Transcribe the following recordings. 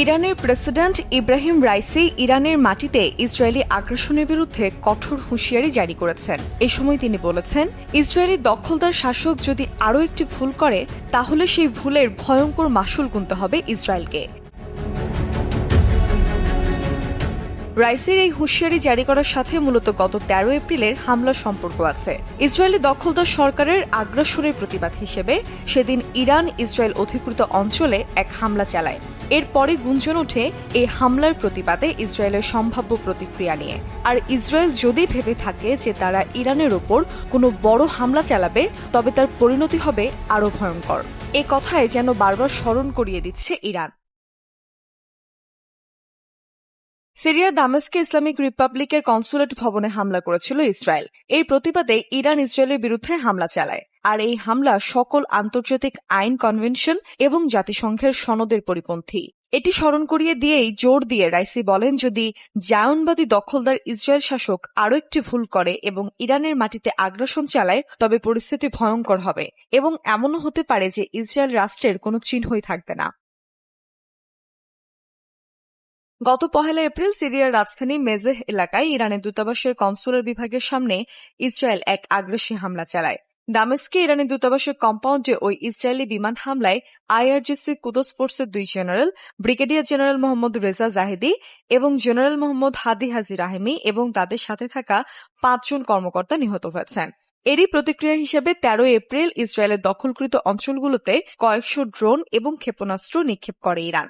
ইরানের president Ebrahim Raisi ইরানের মাটিতে ইসরায়েলি আগ্রাসনের বিরুদ্ধে কঠোর হুঁশিয়ারি জারি করেছেন। এ সময় তিনি বলেছেন, ইসরায়েলি দখলদার শাসক যদি আরও একটি ভুল করে, তাহলে সেই ভুলের ভয়ঙ্কর মাসুল গুনতে হবে ইসরায়েলকে। রাইসির এই হুঁশিয়ারি জারি করার সাথে মূলত গত তেরো এপ্রিলের হামলার সম্পর্ক আছে। ইসরায়েলি দখলদার সরকারের আগ্রাসনের প্রতিবাদ হিসেবে সেদিন ইরান ইসরায়েল অধিকৃত অঞ্চলে এক হামলা চালায়। এরপরে গুঞ্জন ওঠে এই হামলার প্রতিবাদে ইসরায়েলের সম্ভাব্য প্রতিক্রিয়া নিয়ে। আর ইসরায়েল যদি ভেবে থাকে যে তারা ইরানের ওপর কোনো বড় হামলা চালাবে, তবে তার পরিণতি হবে আরও ভয়ঙ্কর। এ কথায় যেন বারবার স্মরণ করিয়ে দিচ্ছে ইরান। সিরিয়ার দামেস্কে ইসলামিক রিপাবলিকের কনসুলেট ভবনে হামলা করেছিল ইসরায়েল। এই প্রতিবাদে ইরান ইসরায়েলের বিরুদ্ধে হামলা চালায়। আর এই হামলা সকল আন্তর্জাতিক আইন কনভেনশন এবং জাতিসংঘের সনদের পরিপন্থী। এটি স্মরণ করিয়ে দিয়েই জোর দিয়ে রাইসি বলেন, যদি জায়নবাদী দখলদার ইসরায়েল শাসক আরও একটি ভুল করে এবং ইরানের মাটিতে আগ্রাসন চালায়, তবে পরিস্থিতি ভয়ঙ্কর হবে এবং এমনও হতে পারে যে ইসরায়েল রাষ্ট্রের কোনো চিহ্নই থাকবে না। গত পহেলা এপ্রিল সিরিয়ার রাজধানী মেজেহ এলাকায় ইরানের দূতাবাসের কনসুলার বিভাগের সামনে ইসরায়েল এক আগ্রাসী হামলা চালায়। দামেস্কে ইরানের দূতাবাসের কম্পাউন্ডে ওই ইসরায়েলি বিমান হামলায় আইআরজিসি কুদস ফোর্সের দুই general, brigadier general Mohammad Reza Zahedi এবং জেনারেল মোহাম্মদ হাদি হাজি রাহেমি এবং তাদের সাথে থাকা পাঁচজন কর্মকর্তা নিহত হয়েছেন। এরই প্রতিক্রিয়া হিসেবে তেরো এপ্রিল ইসরায়েলের দখলকৃত অঞ্চলগুলোতে কয়েকশো ড্রোন এবং ক্ষেপণাস্ত্র নিক্ষেপ করে ইরান।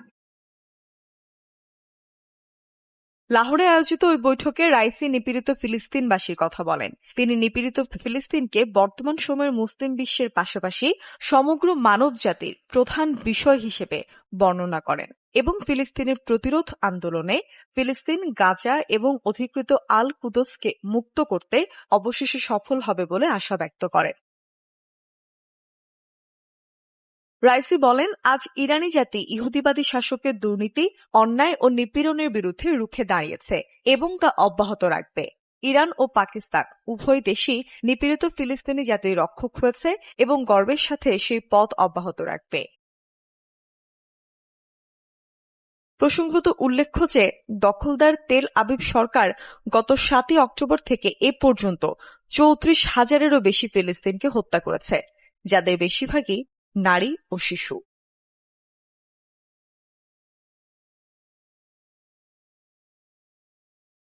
লাহোরে আয়োজিত ওই বৈঠকে রাইসি নিপীড়িত ফিলিস্তিনবাসীর কথা বলেন। তিনি নিপীড়িত ফিলিস্তিনকে বর্তমান সময়ের মুসলিম বিশ্বের পাশাপাশি সমগ্র মানব জাতির প্রধান বিষয় হিসেবে বর্ণনা করেন এবং ফিলিস্তিনের প্রতিরোধ আন্দোলনে ফিলিস্তিন, গাজা এবং অধিকৃত আল কুদসকে মুক্ত করতে অবশেষে সফল হবে বলে আশা ব্যক্ত করেন। রাইসি বলেন, আজ ইরানি জাতি ইহুদিবাদী শাসকের দুর্নীতি, অন্যায় ও নিপীড়নের বিরুদ্ধে রুখে দাঁড়িয়েছে এবং তা অব্যাহত রাখবে। ইরান ও পাকিস্তান, উভয় দেশই নিপীড়িত ফিলিস্তিনি জাতির রক্ষক হয়েছে এবং গর্বের সাথে সেই পথ অব্যাহত রাখবে। প্রসঙ্গত উল্লেখ্য যে, দখলদার তেল আবিব সরকার গত সাতই অক্টোবর থেকে এ পর্যন্ত চৌত্রিশ হাজারেরও বেশি ফিলিস্তিনকে হত্যা করেছে, যাদের বেশিরভাগই নারী ও শিশু